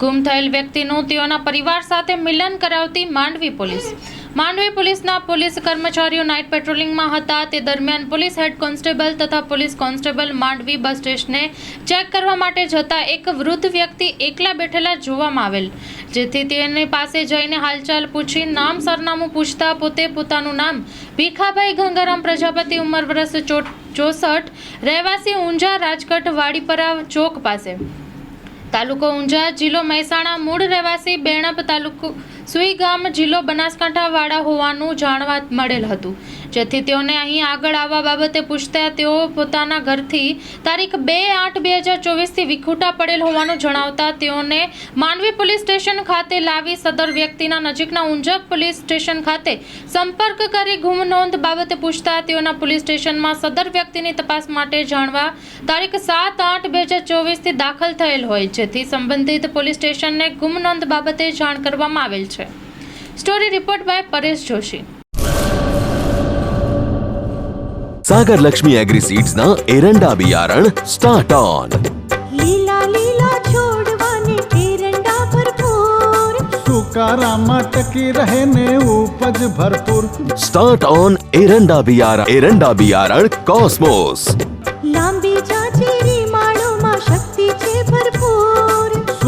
ગુમ થયેલ વ્યક્તિનું તેઓના પરિવાર સાથે મિલન કરાવતી માંડવી પોલીસ. માંડવી પોલીસના પોલીસ કર્મચારીઓ નાઇટ પેટ્રોલિંગમાં હતા. તે દરમિયાન પોલીસ હેડ કોન્સ્ટેબલ તથા પોલીસ કોન્સ્ટેબલ માંડવી બસ સ્ટેશને ચેક કરવા માટે જતા એક વૃદ્ધ વ્યક્તિ એકલા બેઠેલા જોવામાં આવેલ, જેથી તેની પાસે જઈને હાલચાલ પૂછી નામ સરનામું પૂછતા પોતે પોતાનું નામ ભીખાભાઈ ગંગારામ પ્રજાપતિ ઉંમર વર્ષ ચોસઠ, રહેવાસી ઊંઝા રાજકોટ વાડીપરા ચોક પાસે. તાલુકો ઊંઝા જિલ્લો મહેસાણા મૂળ રહેવાસી બેણપ તાલુકો સુઈ ગામ જિલ્લો બનાસકાંઠા વાળા હોવાનું જાણવા મળેલ હતું. જેથી તેઓને અહીં આગળ આવવા બાબતે પૂછતા તેઓ પોતાના ઘરથી તારીખ બે આઠ બે હજાર ચોવીસથી વિખૂટા પડેલ હોવાનું જણાવતા તેઓને માંડવી પોલીસ સ્ટેશન ખાતે લાવી સદર વ્યક્તિના નજીકના ઊંઝા પોલીસ સ્ટેશન ખાતે સંપર્ક કરી ગુમ નોંધ બાબતે પૂછતા તેઓના પોલીસ સ્ટેશનમાં સદર વ્યક્તિની તપાસ માટે જાણવા તારીખ સાત આઠ બે હજાર ચોવીસથી દાખલ થયેલ હોય, જેથી સંબંધિત પોલીસ સ્ટેશનને ગુમ નોંધ બાબતે જાણ કરવામાં આવેલ છે. છે story report by Paresh Joshi Sagar Lakshmi agri seeds ના એરંડા બિયારણ સ્ટાર્ટ ઓન લીલા લીલા છોડવાને એરંડા ભરપૂર સુકારામાં ટકી રહે ને ઉપજ ભરપૂર સ્ટાર્ટ ઓન એરંડા બિયારણ એરંડા બિયારણ કોસ્મોસ લાંબી જાચેરી